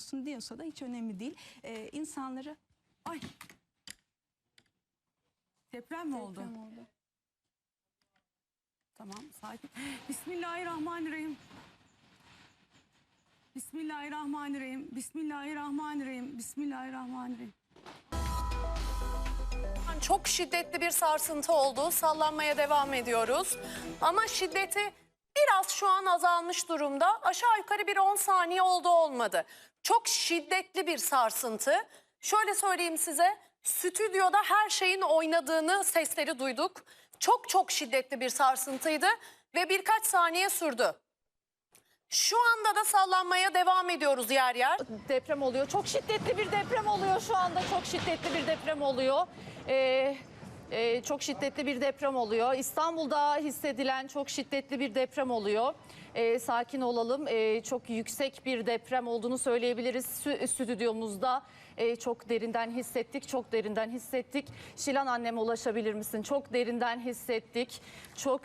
bilmiyorsun diyorsa da hiç önemli değil. Ee, insanları ay Deprem mi oldu? deprem oldu. Tamam sakin. Bismillahirrahmanirrahim. Bismillahirrahmanirrahim. Bismillahirrahmanirrahim. Bismillahirrahmanirrahim. Çok şiddetli bir sarsıntı oldu. Sallanmaya devam ediyoruz. Ama şiddeti biraz şu an azalmış durumda. Aşağı yukarı bir 10 saniye oldu olmadı. Çok şiddetli bir sarsıntı. Şöyle söyleyeyim size. Stüdyoda her şeyin oynadığını sesleri duyduk. Çok çok şiddetli bir sarsıntıydı ve birkaç saniye sürdü. Şu anda da sallanmaya devam ediyoruz yer yer. deprem oluyor. Çok şiddetli bir deprem oluyor şu anda. Çok şiddetli bir deprem oluyor. Ee, e, çok şiddetli bir deprem oluyor. İstanbul'da hissedilen çok şiddetli bir deprem oluyor. Ee, sakin olalım. Ee, çok yüksek bir deprem olduğunu söyleyebiliriz. Stü- Stüdyomuzda e, çok derinden hissettik. Çok derinden hissettik. Şilan anneme ulaşabilir misin? Çok derinden hissettik. Çok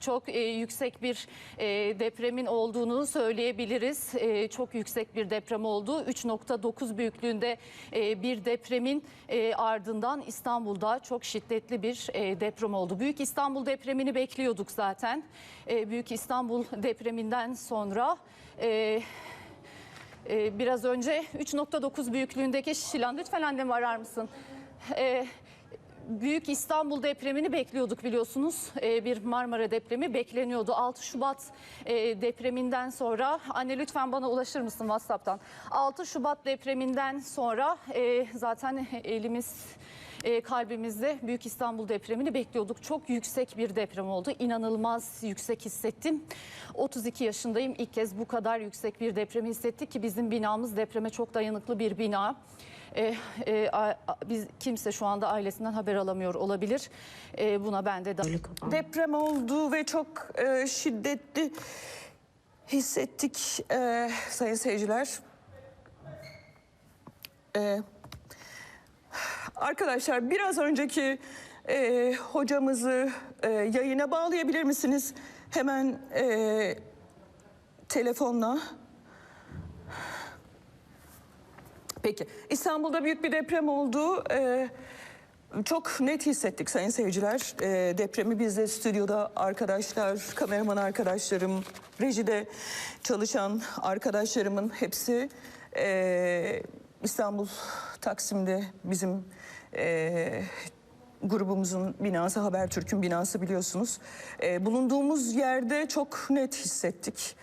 çok e, yüksek bir e, depremin olduğunu söyleyebiliriz. E, çok yüksek bir deprem oldu. 3.9 büyüklüğünde e, bir depremin e, ardından İstanbul'da çok şiddetli bir e, deprem oldu. Büyük İstanbul depremini bekliyorduk zaten. E, Büyük İstanbul depreminden sonra... E, ee, biraz önce 3.9 büyüklüğündeki Şilan lütfen annemi arar mısın? Ee, Büyük İstanbul depremini bekliyorduk biliyorsunuz. Ee, bir Marmara depremi bekleniyordu. 6 Şubat e, depreminden sonra anne lütfen bana ulaşır mısın WhatsApp'tan? 6 Şubat depreminden sonra e, zaten elimiz e, kalbimizde Büyük İstanbul depremini bekliyorduk. Çok yüksek bir deprem oldu. İnanılmaz yüksek hissettim. 32 yaşındayım. İlk kez bu kadar yüksek bir depremi hissettik ki bizim binamız depreme çok dayanıklı bir bina. E, e, a- a- biz kimse şu anda ailesinden haber alamıyor olabilir. E, buna ben de dahil. deprem oldu ve çok e, şiddetli hissettik e, sayın seyirciler. E, arkadaşlar biraz önceki e, hocamızı e, yayına bağlayabilir misiniz? Hemen e, telefonla. Peki İstanbul'da büyük bir deprem oldu. E, çok net hissettik sayın seyirciler. Ee, depremi biz de stüdyoda arkadaşlar, kameraman arkadaşlarım, rejide çalışan arkadaşlarımın hepsi ee, İstanbul Taksim'de bizim ee, grubumuzun binası Habertürk'ün binası biliyorsunuz. Ee, bulunduğumuz yerde çok net hissettik.